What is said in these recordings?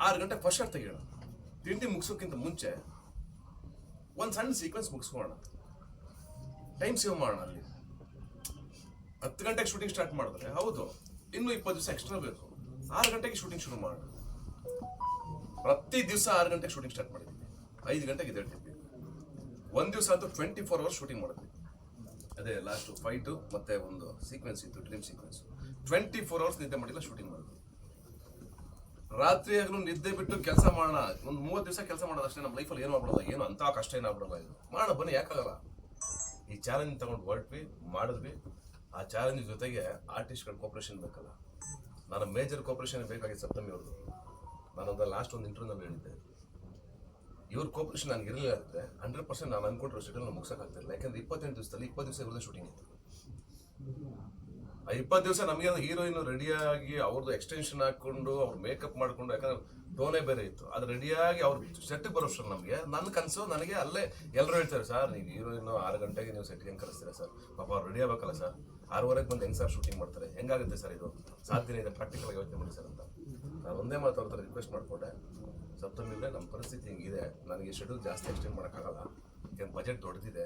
ಆರು ಗಂಟೆ first short ತೆಗಿಯೋಣ. ತಿಂಡಿ ಮುಗಿಸೋಕ್ಕಿಂತ ಮುಂಚೆ ಒಂದು ಸಣ್ಣ ಸೀಕ್ವೆನ್ಸ್ ಮುಗಿಸ್ಕೊಳ್ಳೋಣ. ಟೈಮ್ ಸೇವ್ ಮಾಡೋಣ ಅಲ್ಲಿ. ಹತ್ತು ಗಂಟೆಗೆ ಶೂಟಿಂಗ್ ಸ್ಟಾರ್ಟ್ ಮಾಡಿದ್ರೆ, ಹೌದು, ಇನ್ನೂ ಇಪ್ಪತ್ತು ದಿವಸ ಎಕ್ಸ್ಟ್ರಾ ಬೇಕು. ಆರು ಗಂಟೆಗೆ ಶೂಟಿಂಗ್ ಶುರು ಮಾಡೋಣ. ಪ್ರತಿ ದಿವಸ ಆರು ಗಂಟೆಗೆ ಶೂಟಿಂಗ್ ಸ್ಟಾರ್ಟ್ ಮಾಡಿದ್ವಿ. ಐದು ಗಂಟೆಗೆ ಎದ್ದೇಳ್ತಿದ್ವಿ. ಒಂದು ದಿವಸ ಅಂತೂ ಟ್ವೆಂಟಿ ಫೋರ್ ಅವರ್ಸ್ ಶೂಟಿಂಗ್ ಮಾಡಿದ್ವಿ. ಅದೇ ಲಾಸ್ಟು ಫೈಟು ಮತ್ತೆ ಒಂದು ಸೀಕ್ವೆನ್ಸ್ ಇತ್ತು dream sequence twenty four hours ನಿದ್ದೆ ಮಾಡಿಲ್ಲ ಶೂಟಿಂಗ್ ಮಾಡಿದ್ವಿ. ರಾತ್ರಿ ಆಗಲೂ ನಿದ್ದೆ ಬಿಟ್ಟು ಕೆಲಸ ಮಾಡೋಣ. ಒಂದು ಮೂವತ್ತು ದಿವಸ ಕೆಲಸ ಮಾಡೋದು ಅಷ್ಟೇ ನಮ್ಮ ಲೈಫಲ್ಲಿ ಏನು ಆಗ್ಬಿಡಲ್ಲ. ಏನು ಅಂತ ಕಷ್ಟ ಏನಾಗ್ಬಿಡಲ್ಲ ಇದು. ಮಾಡೋಣ, ಬನ್ನಿ, ಯಾಕಾಗಲ್ಲ? ಈ ಚಾಲೆಂಜ್ ತಗೊಂಡು ಹೊರಟ್ವಿ, ಮಾಡಿದ್ವಿ. ಆ ಚಾಲೆಂಜ್ ಜೊತೆಗೆ ಆರ್ಟಿಸ್ಟ್ಗಳ ಕೋಪರೇಷನ್ ಬೇಕಲ್ಲ. ನಾನು ಮೇಜರ್ ಕೋಪರೇಷನ್ ಬೇಕಾಗಿತ್ತು ಸಪ್ತಮಿ ಅವ್ರದ್ದು ನಾನೊಂದು ಲಾಸ್ಟ್ ಒಂದು ಇಂಟರ್ವ್ಯೂನಲ್ಲಿ ಹೇಳಿದ್ದೆ. ಇವ್ರ ಕೋಪರೇಷನ್ ನನಗೆ ಇರಲಿಲ್ಲ ಆಗುತ್ತೆ ಹಂಡ್ರೆಡ್ ಪರ್ಸೆಂಟ್ ನಾನು ಅನ್ಕೊಂಡ್ರೆ ಶೆಡ್ಯೂಲ್ ಮುಗಿಸೋಕ್ಕಾಗ್ತಿಲ್ಲ ಯಾಕಂದ್ರೆ ಇಪ್ಪತ್ತೆಂಟು ದಿವಸದಲ್ಲಿ ಇಪ್ಪತ್ತು ದಿವಸ ಇರೋದೇ ಶೂಟಿಂಗ್ ಇತ್ತು. ಇಪ್ಪತ್ತು ದಿವಸ ನಮಗೆ ಹೀರೋಯಿನ್ ರೆಡಿಯಾಗಿ ಅವ್ರದ್ದು ಎಕ್ಸ್ಟೆನ್ಷನ್ ಹಾಕೊಂಡು ಅವ್ರು ಮೇಕಪ್ ಮಾಡ್ಕೊಂಡು, ಯಾಕಂದ್ರೆ ಟೋನೇ ಬೇರೆ ಇತ್ತು. ಅದು ರೆಡಿಯಾಗಿ ಅವ್ರು ಸೆಟ್ಗೆ ಬರೋಷ್ಟು ನಮಗೆ, ನನ್ನ ಕನಸು ನನಗೆ ಅಲ್ಲೇ ಎಲ್ಲರೂ ಹೇಳ್ತಾರೆ, ಸರ್, ನೀವು ಹೀರೋಯಿನ್ ಆರು ಗಂಟೆಗೆ ನೀವು ಸೆಟ್ಗೆ ಹೆಂಗೆ ಕರೆಸ್ತೀರಾ ಸರ್? ಪಾಪ ಅವ್ರು ರೆಡಿ ಆಗಬೇಕಲ್ಲ ಸರ್? ಆರೂವರೆಗೆ ಬಂದು ಹೆಂಗೆ ಸರ್ ಶೂಟಿಂಗ್ ಮಾಡ್ತಾರೆ? ಹೆಂಗಾಗುತ್ತೆ ಸರ್ ಇದು? ಸಾಧ್ಯನೇ ಇದೆ ಪ್ರಾಕ್ಟಿಕಲ್ ಆಗಿ ಯೋಚನೆ ಮಾಡಿ ಸರ್ ಅಂತ. ನಾನು ಒಂದೇ ಮಾತು ಅವ್ರ ರಿಕ್ವೆಸ್ಟ್ ಮಾಡಿಕೊಂಡೆ ಸಪ್ತಮಿಲ್ಲೇ ನಮ್ಮ ಪರಿಸ್ಥಿತಿ ಹಿಂಗಿದೆ, ನನಗೆ ಶೆಡ್ಯೂಲ್ ಜಾಸ್ತಿ ಎಕ್ಸ್ಟೆಂಡ್ ಮಾಡೋಕ್ಕಾಗಲ್ಲ ಬಜೆಟ್ ದೊಡ್ಡದಿದೆ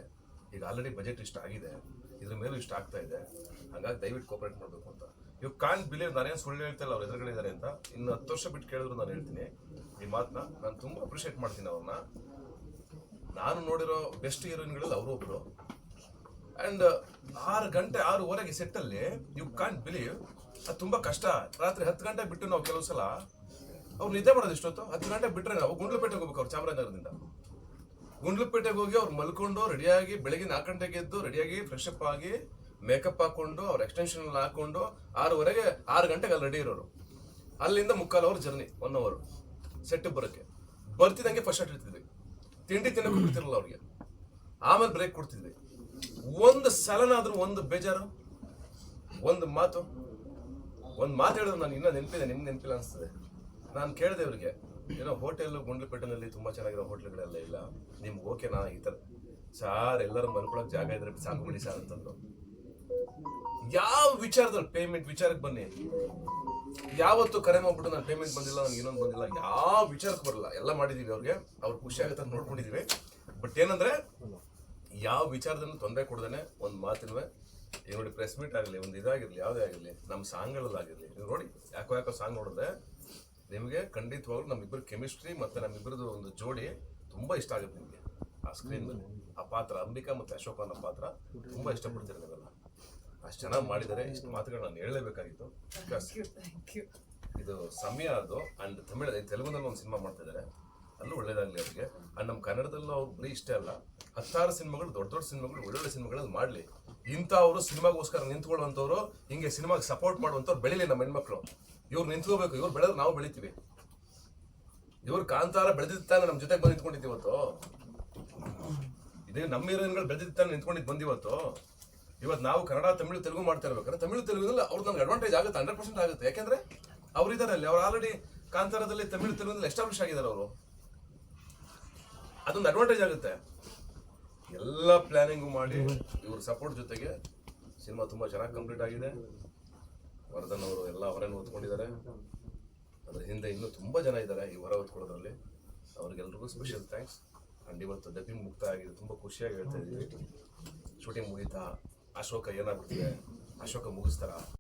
ಈಗ ಆಲ್ರೆಡಿ ಬಜೆಟ್ ಇಷ್ಟ ಆಗಿದೆ, ಇದ್ರ ಮೇಲೂ ಇಷ್ಟ ಆಗ್ತಾ ಇದೆ, ಹಾಗಾಗಿ ದಯವಿಟ್ಟು ಕೋಪರೇಟ್ ಮಾಡಬೇಕು ಅಂತ. ಇವ್ ಕಾನ್ ಬಿಲೀವ್ ನಾನೇನು ಸುಳ್ಳು ಹೇಳ್ತಾ ಇಲ್ಲ ಅವ್ರು ಎದುರುಗಡೆ ಇದ್ದಾರೆ ಅಂತ. ಇನ್ನು ಹತ್ತು ವರ್ಷ ಬಿಟ್ಟು ಕೇಳಿದ್ರು ನಾನು ಹೇಳ್ತೀನಿ. ಈ ಮಾತನ್ನ ನಾನು ತುಂಬ ಅಪ್ರಿಷಿಯೇಟ್ ಮಾಡ್ತೀನಿ ಅವ್ರನ್ನ ನಾನು ನೋಡಿರೋ ಬೆಸ್ಟ್ ಹೀರೋಯಿನ್ಗಳಲ್ಲಿ ಅವರು ಒಬ್ರು. ಅಂಡ್ ಆರು ಗಂಟೆ, ಆರೂವರೆಗೆ ಸೆಟ್ಟಲ್ಲಿ ಯು ಕಾನ್ ಬಿಲೀವ್ ಅದು ತುಂಬ ಕಷ್ಟ. ರಾತ್ರಿ ಹತ್ತು ಗಂಟೆ ಬಿಟ್ಟು ನಾವು ಕೆಲವು ಸಲ, ಅವ್ರು ನಿದ್ದೆ ಮಾಡೋದು ಎಷ್ಟೊತ್ತು? ಹತ್ತು ಗಂಟೆ ಬಿಟ್ಟರೆ ನಾವು ಗುಂಡ್ಲುಪೇಟೆಗೆ ಹೋಗ್ಬೇಕು ಅವ್ರು ಚಾಮರಾಜನಗರದಿಂದ. ಗುಂಡ್ಲುಪೇಟೆಗೆ ಹೋಗಿ ಅವ್ರು ಮಲ್ಕೊಂಡು ರೆಡಿಯಾಗಿ ಬೆಳಗ್ಗೆ ನಾಲ್ಕು ಗಂಟೆಗೆ ಎದ್ದು ರೆಡಿಯಾಗಿ ಫ್ರೆಶ್ ಅಪ್ ಆಗಿ ಮೇಕಪ್ ಹಾಕೊಂಡು ಅವ್ರ ಎಕ್ಸ್ಟೆನ್ಷನ್ ಹಾಕೊಂಡು ಆರೂವರೆಗೆ ಆರು ಗಂಟೆಗೆ ಅಲ್ಲಿ ರೆಡಿ ಇರೋರು. ಅಲ್ಲಿಂದ ಮುಕ್ಕಾಲು hour journey one hour set ಬರೋಕ್ಕೆ. ಬರ್ತಿದ್ದಂಗೆ ಫಸ್ಟ್ ಆಟ್ ಇರ್ತಿದ್ವಿ ತಿಂಡಿ ತಿನ್ನಕ್ಕೆ ಬಿಡ್ತಿರಲ್ಲ ಅವ್ರಿಗೆ. ಆಮೇಲೆ ಬ್ರೇಕ್ ಕೊಡ್ತಿದ್ವಿ. ಒಂದು ಸಲನಾದ್ರೂ ಒಂದು ಬೇಜಾರು, ಒಂದು ಮಾತು. ಒಂದು ಮಾತು ಹೇಳಿದ್ರು ನಾನು ಇನ್ನೂ ನೆನಪಿದೆ, ನಿಮ್ಗೆ ನೆನಪಿಲ್ಲ ಅನಿಸ್ತದೆ. ನಾನು ಕೇಳಿದೆ ಇವ್ರಿಗೆ, ಏನೋ ಹೋಟೆಲು ಗುಂಡ್ಲುಪೇಟೆನಲ್ಲಿ ತುಂಬ ಚೆನ್ನಾಗಿರೋ ಹೋಟ್ಲುಗಳೆಲ್ಲ ಇಲ್ಲ ನಿಮ್ಗೆ ಓಕೆನಾ ಈ ಥರ ಸಾರ್ ಎಲ್ಲರೂ ಮಲ್ಕೊಳಕ್ಕೆ ಜಾಗ ಇದ್ರೆ ಸಾಕು ಬಿಡಿ ಸಾರ್ ಅಂತಂದು ಯಾವ ವಿಚಾರದಲ್ಲಿ ಪೇಮೆಂಟ್ ವಿಚಾರಕ್ಕೆ ಬನ್ನಿ. ಯಾವತ್ತು ಕರೆ ಮಾಡ್ಬಿಟ್ಟು ನಾನು ಪೇಮೆಂಟ್ ಬಂದಿಲ್ಲ ನನಗೆ ಇನ್ನೊಂದು ಬಂದಿಲ್ಲ, ಯಾವ ವಿಚಾರಕ್ಕೆ ಬರಲ್ಲ. ಎಲ್ಲ ಮಾಡಿದ್ದೀವಿ ಅವ್ರಿಗೆ, ಅವ್ರು ಖುಷಿ ಆಗುತ್ತೆ ಅಂತ ನೋಡ್ಕೊಂಡಿದ್ದೀವಿ ಬಟ್ ಏನಂದ್ರೆ, ಯಾವ ವಿಚಾರದಲ್ಲೂ ತೊಂದರೆ ಕೊಡ್ದೇನೆ ಒಂದು ಮಾತಿನವೇ ಈಗ ನೋಡಿ ಪ್ರೆಸ್ ಮೀಟ್ ಆಗಲಿ, ಒಂದು ಇದಾಗಿರಲಿ, ಯಾವುದೇ ಆಗಿರಲಿ ನಮ್ಮ ಸಾಂಗ್ಗಳಲ್ಲಾಗಿರಲಿ ನೀವು ನೋಡಿ, ಯಾಕೋ ಯಾಕೋ ಸಾಂಗ್ ನೋಡಿದ್ರೆ ನಿಮಗೆ ಖಂಡಿತವಾಗ್ಲೂ ನಮ್ಮಿಬ್ಬರ ಕೆಮಿಸ್ಟ್ರಿ ಮತ್ತು ನಮ್ಮಿಬ್ಬರದ್ದು ಒಂದು ಜೋಡಿ ತುಂಬ ಇಷ್ಟ ಆಗುತ್ತೆ ನಿಮಗೆ. ಆ ಸ್ಕ್ರೀನ್ ಮೇಲೆ ಆ ಪಾತ್ರ ಅಂಬಿಕಾ ಮತ್ತು ಅಶೋಕ ಅನ್ನೋ ಪಾತ್ರ ತುಂಬ ಇಷ್ಟಪಡ್ತೀರಿ ನೀವೆಲ್ಲ? ಅಷ್ಟು ಚೆನ್ನಾಗಿ ಮಾಡಿದ್ದಾರೆ ಇಷ್ಟು ಮಾತುಗಳು ನಾನು ಹೇಳಲೇಬೇಕಾಗಿತ್ತು. ಬಿಕಾಸ್ ಇದು ಸಮಯ ಅದು ಅಂಡ್ ತಮಿಳ್ ತೆಲುಗುನಲ್ಲಿ ಒಂದು ಸಿನಿಮಾ ಮಾಡ್ತಾ ಇದ್ದಾರೆ ಅಲ್ಲೂ ಒಳ್ಳೇದಾಗಲಿ ಅವ್ರಿಗೆ. ಅಂಡ್ ನಮ್ಮ ಕನ್ನಡದಲ್ಲೂ ಅವ್ರು ಬರೀ ಇಷ್ಟೇ ಅಲ್ಲ. ಹತ್ತಾರು ಸಿನಿಮಾಗಳು ದೊಡ್ಡ ದೊಡ್ಡ ಸಿನಿಮಾಗಳು ಒಳ್ಳೊಳ್ಳೆ ಸಿನಿಮಾಗಳಲ್ಲಿ ಮಾಡಲಿ. ಇಂಥವ್ರು ಸಿನಿಮಾಗೋಸ್ಕರ ನಿಂತ್ಕೊಳ್ಳುವಂಥವ್ರು, ಹಿಂಗೆ ಸಿನಿಮಾಗೆ ಸಪೋರ್ಟ್ ಮಾಡುವಂಥವ್ರು ಬೆಳಿಲಿ ನಮ್ಮ ಹೆಣ್ಮಕ್ಳು. ಇವ್ರು ನಿಂತ್ಕೋಬೇಕು, ಇವ್ರು ಬೆಳೆದ್ರೆ ನಾವು ಬೆಳಿತೀವಿ. ಇವ್ರು ಕಾಂತಾರ ಬೆಳೆದಿತ್ತಾನೆ ನಮ್ಮ ಜೊತೆ ಬಂದು ನಿಂತ್ಕೊಂಡಿದ್ದೀವತ್ತು ಇದೇ ನಮ್ಮ ಹೀರೋಯಿನ್ಗಳು ಬೆಳೆದಿತ್ತಾನೆ ನಿಂತ್ಕೊಂಡಿದ್ದು ಬಂದಿವತ್ತು ಇವತ್ತು. ನಾವು ಕನ್ನಡ, ತಮಿಳು, ತೆಲುಗು ಮಾಡ್ತಾ ಇರ್ಬೇಕಾದ್ರೆ ತಮಿಳು, ತೆಲುಗುನಲ್ಲಿ ಅವ್ರು ನಮ್ಗೆ ಅಡ್ವಾಂಟೇಜ್ ಆಗುತ್ತೆ ಹಂಡ್ರೆಡ್ ಪರ್ಸೆಂಟ್ ಆಗುತ್ತೆ. ಯಾಕೆಂದ್ರೆ ಅವ್ರು ಇದಾರೆ ಅಲ್ಲಿ, ಅವ್ರು ಆಲ್ರೆಡಿ ಕಾಂತಾರದಲ್ಲಿ, ತಮಿಳು ತೆಲುಗುದಲ್ಲಿ ಎಸ್ಟಾಬ್ಲಿಷ್ ಆಗಿದ್ದಾರೆ ಅವರು. ಅದೊಂದು ಅಡ್ವಾಂಟೇಜ್ ಆಗುತ್ತೆ. ಎಲ್ಲ ಪ್ಲಾನಿಂಗು ಮಾಡಿ ಇವ್ರ ಸಪೋರ್ಟ್ ಜೊತೆಗೆ ಸಿನಿಮಾ ತುಂಬ ಚೆನ್ನಾಗಿ ಕಂಪ್ಲೀಟ್ ಆಗಿದೆ. ವರ್ಧನ್ ಅವರು ಎಲ್ಲ ಹೊರನ್ನು ಹೊತ್ಕೊಂಡಿದ್ದಾರೆ. ಅದ್ರ ಹಿಂದೆ ಇನ್ನೂ ತುಂಬ ಜನ ಇದ್ದಾರೆ ಈ ಹೊರ ಹೊತ್ಕೊಳ್ಳೋದ್ರಲ್ಲಿ. ಅವ್ರಿಗೆಲ್ರಿಗೂ ಸ್ಪೆಷಲ್ ಥ್ಯಾಂಕ್ಸ್ ಅಂಡ್ ಇವತ್ತು ಡಬ್ಬಿಂಗ್ ಮುಕ್ತ ಆಗಿದೆ. ತುಂಬ ಖುಷಿಯಾಗಿ ಹೇಳ್ತಾ ಇದ್ದೀವಿ ಶೂಟಿಂಗ್ ಮುಗೀತಾ. ಅಶೋಕ ಏನಾಗ್ಬಿಡ್ತಿದೆ? ಅಶೋಕ ಮುಗಿಸ್ತಾರ?